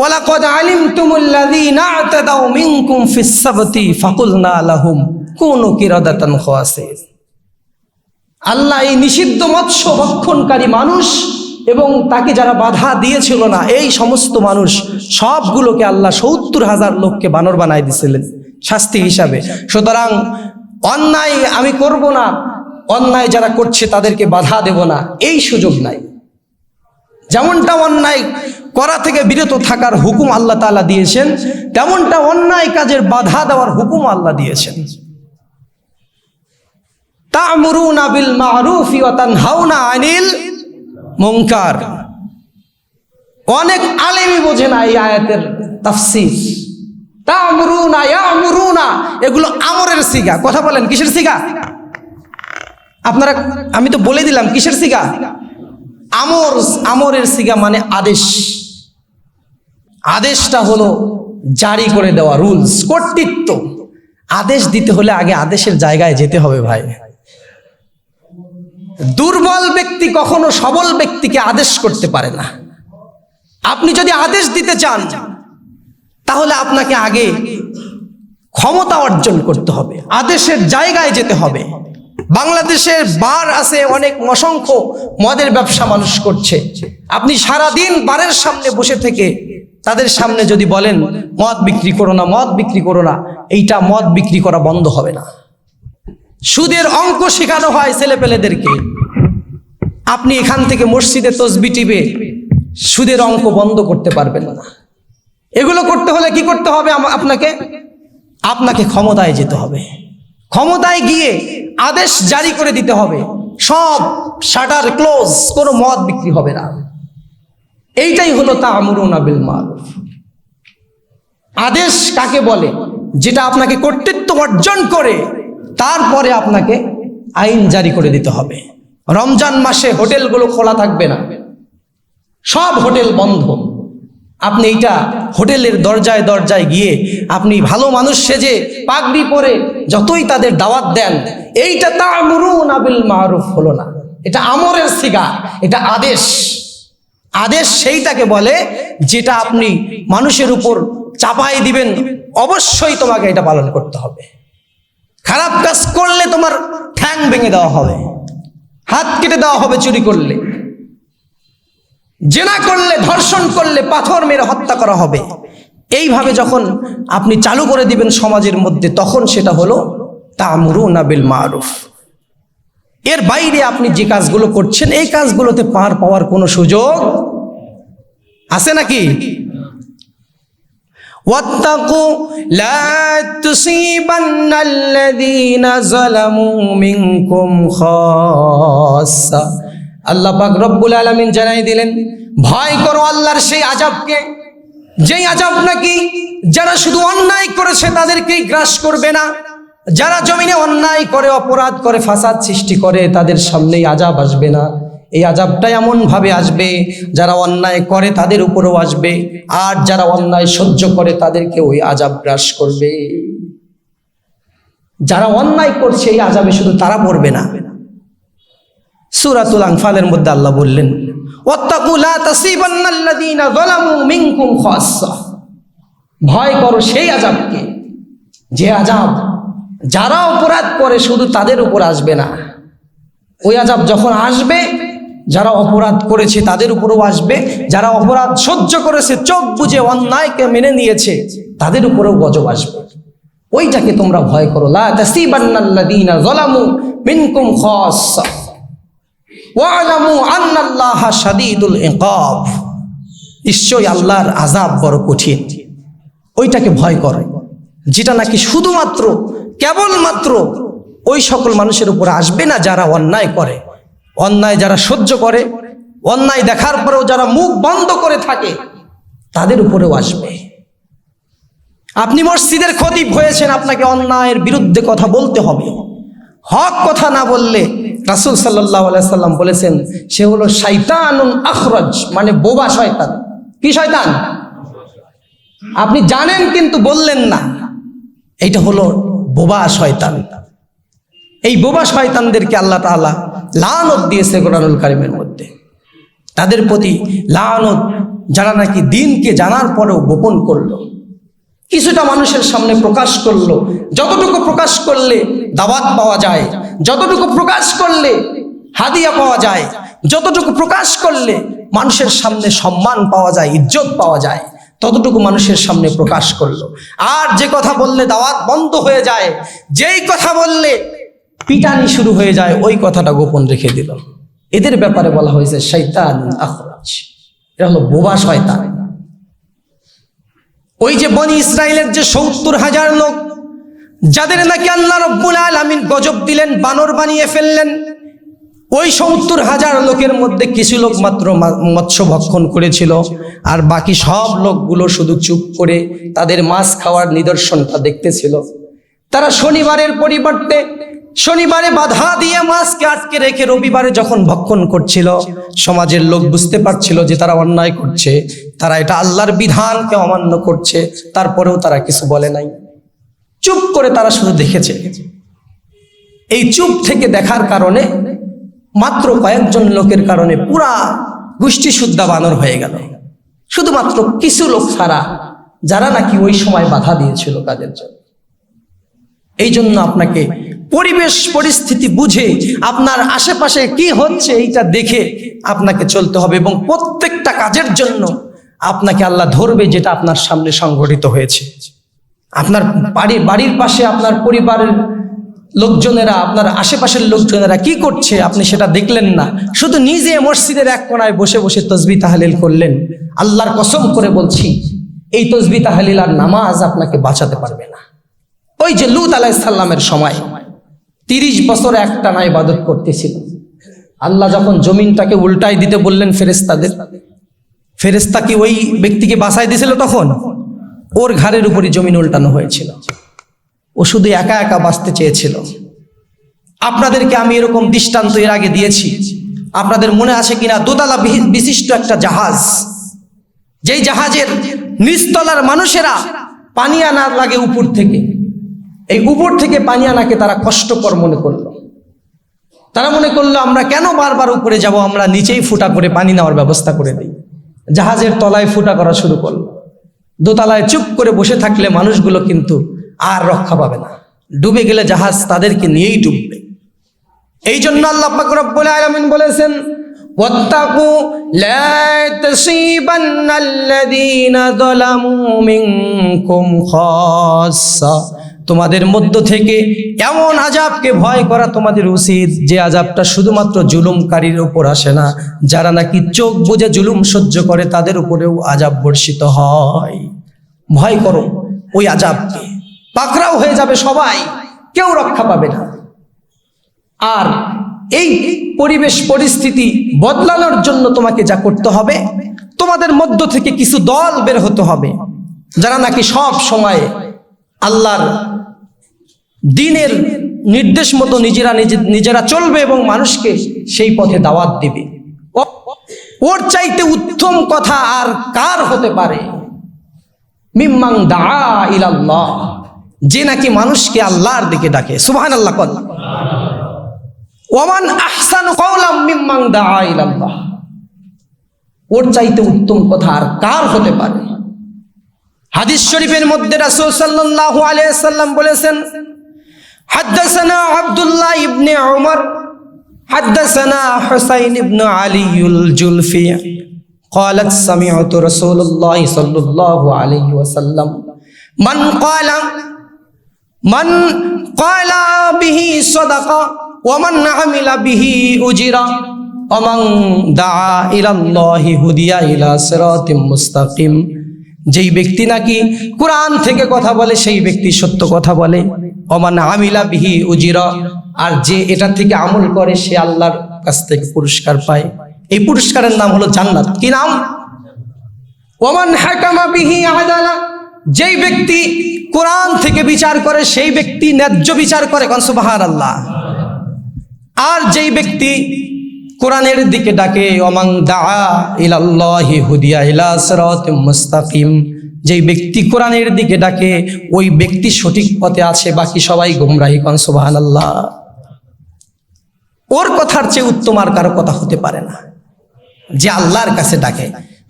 ওয়ালাকাদ আলিমতুমুল্লাযীনা আ'তাদাউ মিনকুম ফিস সাবতি ফাকুলনা লাহুম। কুনু কিরাদাতান খাসির আল্লাহ এই নিষিদ্ধ মৎস্য ভক্ষণকারী মানুষ এবং তাকে যারা বাধা দিয়েছিল না, এই সমস্ত মানুষ সবগুলোকে আল্লাহ সত্তর হাজার লোককে বানর বানাই দিছিলেন শাস্তি হিসাবে। সুতরাং অন্যায় আমি করব না, অন্যায় যারা করছে তাদেরকে বাধা দেব না, এই সুযোগ নাই। যেমনটা অন্যায় করা থেকে বিরত থাকার হুকুম আল্লাহ তাআলা দিয়েছেন, তেমনটা অন্যায় কাজের বাধা দেওয়ার হুকুম আল্লাহ দিয়েছেন। তা'মুরুনা বিল মা'রুফি ওয়া তানহাউনা আনিল মুনকার। অনেক আলেমই বোঝে না এই আয়াতের তাফসীর। তা'মুরুনা ইয়া'মুরুনা, এগুলো আমরের সিগা। কথা বলেন, কিসের সিগা? আপনারা, আমি তো বলে দিলাম, কিসের সিগা? আমর, আমরের সিগা মানে আদেশ। আদেশটা হলো জারি করে দেওয়া রুলস কর্তৃত্ব। আদেশ দিতে হলে আগে আদেশের জায়গায় যেতে হবে ভাই। দুর্বল ব্যক্তি কখনো সবল ব্যক্তিকে আদেশ করতে পারে না। আপনি যদি আদেশ দিতে চান, তাহলে আপনাকে আগে ক্ষমতা অর্জন করতে হবে, আদেশের জায়গায় যেতে হবে। বাংলাদেশের বার আছে, অনেক অসংখ্য মদের ব্যবসা মানুষ করছে। আপনি সারাদিন বারের সামনে বসে থেকে তাদের সামনে যদি বলেন, মদ বিক্রি করো না, মদ বিক্রি করো না, এইটা মদ বিক্রি করা বন্ধ হবে না। সুদের অঙ্ক শেখানো হয় ছেলেপেলেদেরকে। আপনি এখান থেকে মসজিদে তসবি টিপে সুদের অঙ্ক বন্ধ করতে পারবেন না। এগুলো করতে হলে কি করতে হবে আপনাকে? আপনাকে ক্ষমতায় যেতে হবে। ক্ষমতায় গিয়ে আদেশ জারি করে দিতে হবে। সব শাটার ক্লোজ, কোনো মদ বিক্রি হবে না। এইটাই হলো তা আমরুনা বিল মারুফ। আদেশ কাকে বলে? যেটা আপনাকে কর্তৃত্ব অর্জন করে, তারপরে আপনাকে আইন জারি করে দিতে হবে। রমজান মাসে হোটেলগুলো খোলা থাকবে না। সব হোটেল বন্ধ। আপনি এইটা হোটেলের দরজায় দরজায় গিয়ে আপনি ভালো মানুষ সেজে পাগড়ি পরে যতই তাদের দাওয়াত দেন, এইটা তা বিল মারুফ হলো না। এটা আমরের সিগা, এটা আদেশ। আদেশ সেইটাকে বলে যেটা আপনি মানুষের উপর চাপাই দিবেন, অবশ্যই তোমাকে এটা পালন করতে হবে। খারাপ কাজ করলে তোমার ঠ্যাং ভেঙে দেওয়া হবে, হাত কেটে দেওয়া হবে চুরি করলে। জেনা করলে ধর্ষণ করলে পাথর মেরে হত্যা করা হবে এইভাবে যখন আপনি চালু করে দিবেন সমাজের মধ্যে তখন সেটা হলো তামরুনা বিল মারুফ এর বাইরে আপনি যে কাজগুলো করছেন এই কাজগুলোতে পার পাওয়ার কোনো সুযোগ আছে নাকি واتقوا لا تصيبن الذين ظلموا منكم خاصة আল্লাহ পাক রব্বুল আলামিন জানাই দিলেন, ভয় করো আল্লাহর সেই আজাবকে যেই আজাব নাকি যারা শুধু অন্যায় করেছে তাদেরকেই গ্রাস করবে না। যারা জমিনে অন্যায় করে, অপরাধ করে, ফাসাদ সৃষ্টি করে, তাদের সামনেই আজাব আসবে না। এই আজাবটা এমন ভাবে আসবে, যারা অন্যায় করে তাদের উপরেও আসবে। আর যারা অন্যায় সহ্য করে তাদেরকে ওই আজাব গ্রাস করবে। যারা অন্যায় করছে, এই আজাবে শুধু তারা পড়বে না। সুরাতুল আনফালের মধ্যে আল্লাহ বললেন ভয় করো সেই আজাবকে যে আজাব যারা অপরাধ করে শুধু তাদের উপর আসবে না। ওই আজাব যখন আসবে, যারা অপরাধ করেছে তাদের উপরেও আসবে। যারা অপরাধ সহ্য করেছে, চোখ বুঝে অন্যায়কে মেনে নিয়েছে, তাদের উপরেও গজব আসবে। ওইটাকে তোমরা ভয় করো। লা তাসিবান্নাল্লাযীনা যালামু মিনকুম খাসসা ওয়ালামু আল্লাহর আজাব বড় কঠিন। ওইটাকে ভয় করে, যেটা নাকি শুধুমাত্র, কেবলমাত্র ওই সকল মানুষের উপর আসবে না যারা অন্যায় করে। অন্যায় যারা সহ্য করে, অন্যায় দেখার পরেও যারা মুখ বন্ধ করে থাকে, তাদের উপরেও আসবে। আপনি মসজিদের ক্ষতি হয়েছেন, আপনাকে অন্যায়ের বিরুদ্ধে কথা বলতে হবে। হক কথা না বললে রাসুল সাল্লাম বলেছেন, সে হলো শৈতানুন আখরজ মানে বোবা শয়তান। কি শয়তান? আপনি জানেন কিন্তু বললেন না। এইটা হলো বোবা শয়তান। এই বোবা শয়তানদেরকে আল্লাহ তাআলা লানত দিয়েছে কোরআনুল কারিমের মধ্যে। তাদের প্রতি লানত, যারা নাকি দিনকে জানার পরেও গোপন করল। কিছুটা মানুষের সামনে প্রকাশ করল। যতটুকু প্রকাশ করলে দাওয়াত পাওয়া যায়। যতটুকু প্রকাশ করলে হাদিয়া পাওয়া যায়, যতটুকু প্রকাশ করলে মানুষের সামনে সম্মান পাওয়া যায়, ইজ্জত পাওয়া যায়, ততটুকু মানুষের সামনে প্রকাশ করল। আর যে কথা বললে দাওয়াত বন্ধ হয়ে যায়, যেই কথা বললে পিটানি শুরু হয়ে যায়, ওই কথাটা গোপন রেখে দিল। এদের ব্যাপারে বলা হয়েছে শৈতান আখরাজ। এটা হলো বোবা শয়তান। ওই যে বনি ইসরায়েলের যে সত্তর হাজার লোক যাদের নাকি আল্লাহ রব্বুল আলামিন গজব দিলেন, বানর বানিয়ে ফেললেন, ওই সত্তর হাজার লোকের মধ্যে কিছু লোক মাত্র মৎস্য ভক্ষণ করেছিল, আর বাকি সব লোকগুলো শুধু চুপ করে তাদের মাছ খাওয়ার নিদর্শনটা দেখতেছিল। তারা শনিবারের পরিবর্তে, শনিবারে বাধা দিয়ে মাছকে আটকে রেখে রবিবারে যখন ভক্ষণ করছিল, সমাজের লোক বুঝতে পারছিল যে তারা অন্যায় করছে, তারা এটা আল্লাহর বিধানকে অমান্য করছে, তারপরেও তারা কিছু বলে নাই। চুপ করে তারা শুধু দেখেছে। এই চুপ থেকে দেখার কারণে মাত্র কয়েকজন লোকের কারণে পুরা গোষ্ঠী শুদ্ধা বানর হয়ে গেল। শুধুমাত্র কিছু লোক ছাড়া যারা নাকি ওই সময় বাধা দিয়েছিল কাজের জন্য। এই জন্য আপনাকে পরিবেশ পরিস্থিতি বুঝে আপনার আশেপাশে কি হচ্ছে এইটা দেখে আপনাকে চলতে হবে এবং প্রত্যেকটা কাজের জন্য আপনাকে আল্লাহ ধরবে যেটা আপনার সামনে সংঘটিত হয়েছে। আপনার বাড়ির বাড়ির পাশে আপনার পরিবারের লোকজনেরা, আপনার আশেপাশের লোকজনেরা কি করছে? আপনি সেটা দেখলেন না। শুধু নিজে মসজিদের এক কোনায় বসে বসে তসবি তাহালিল করলেন। আল্লাহর কসম করে বলছি, এই তসবি তাহালিল আর নামাজ আপনাকে বাঁচাতে পারবে না। ওই যে লুত আলাইসাল্লামের সময়, তিরিশ বছর একটানা ইবাদত করতেছিল। আল্লাহ যখন জমিনটাকে উল্টাই দিতে বললেন ফেরেস্তাদের ফেরেস্তা কি ওই ব্যক্তিকে বাঁচাই দিয়েছিল তখন? ওর ঘাড়ের উপরই জমিন উল্টানো হয়েছিল। ও শুধু একা একা বাঁচতে চেয়েছিল। আপনাদেরকে আমি এরকম দৃষ্টান্ত এর আগে দিয়েছি। আপনাদের মনে আছে কিনা? দোতলা বিশিষ্ট একটা জাহাজ। যেই জাহাজের নিচতলার মানুষেরা পানি আনার লাগে উপর থেকে। এই উপর থেকে পানি আনাকে তারা কষ্টকর মনে করল। তারা মনে করল, আমরা কেন বারবার উপরে যাব? আমরা নিচেই ফুটা করে পানি নেওয়ার ব্যবস্থা করে দিই। জাহাজের তলায় ফুটা করা শুরু করল। দোতলায় চুপ করে বসে থাকলে মানুষগুলো কিন্তু আর রক্ষা পাবে না। ডুবে গেলে জাহাজ তাদেরকে নিয়েই ডুববে। এই জন্য আল্লাহ রব্বুল আলামিন বলেছেন তাসিবান্নাল্লাযীনা যালামু মিনকুম খাসসা তোমাদের মধ্য থেকে এমন আজাবকে ভয় করা তোমাদের উচিত যে আজাবটা শুধুমাত্র জুলুমকারীর উপর আসে না। যারা নাকি চোখ বুজে জুলুম সহ্য করে, তাদের উপরেও আজাব বর্ষিত হয়। ভয় করো ওই আজাবকে পাকড়াও হয়ে যাবে সবাই। কেউ রক্ষা পাবে না। আর এই পরিবেশ পরিস্থিতি বদলানোর জন্য তোমাকে যা করতে হবে, তোমাদের মধ্য থেকে কিছু দল বের হতে হবে। যারা নাকি সব সময় আল্লাহর দিনের নির্দেশ মতো নিজেরা নিজে- নিজেরা চলবে এবং মানুষকে সেই পথে দাওয়াত দিবে। ওর চাইতে উত্তম কথা আর কার হতে পারে? মিম্মাং দা ইলাল্লাহ। যে নাকি মানুষকে আল্লাহর দিকে ডাকে। সুবহান আল্লাহ ওমান আহসান কওলাম মিম্মাং দাআ ইলাল্লাহ। ওর চাইতে উত্তম কথা আর কার হতে পারে? হাদিস শরীফের মধ্যে রাসূল সাল্লাল্লাহু আলাইহি সাল্লাম বলেছেন حدثنا عبد الله بن عمر حدثنا حسين بن علي الجلفي قالت سمعت رسول الله صلى الله عليه وسلم من قال من قال به صدقة ومن عمل به أجر ومن دعا إلى الله هدي إلى صراط مستقيم যেই ব্যক্তি নাকি কোরআন থেকে কথা বলে, সেই ব্যক্তি সত্য কথা বলে। অমান আমিলা বিহি উজিরা, আর যে এটা থেকে আমল করে, সে আল্লাহর কাছ থেকে পুরস্কার পায়। এই পুরস্কারের নাম হলো জান্নাত। কি নাম? ওমান হাকামা বিহি আদালা, যেই ব্যক্তি কোরআন থেকে বিচার করে, সেই ব্যক্তি ন্যায্য বিচার করে। কোন সুবাহার আল্লাহ আর যেই ব্যক্তি কোরআনের দিকে ডাকে অমাং দা ইলাল্লাহি হুদিয়া ইলা মুস্তাকিম। যেই ব্যক্তি কোরআনের দিকে ডাকে, ওই ব্যক্তি সঠিক পথে আছে, বাকি সবাই গুমরাহি কন, সুবহানাল্লাহ। ওর কথার চেয়ে উত্তম আর কারও কথা হতে পারে না। যে আল্লাহর কাছে ডাকে।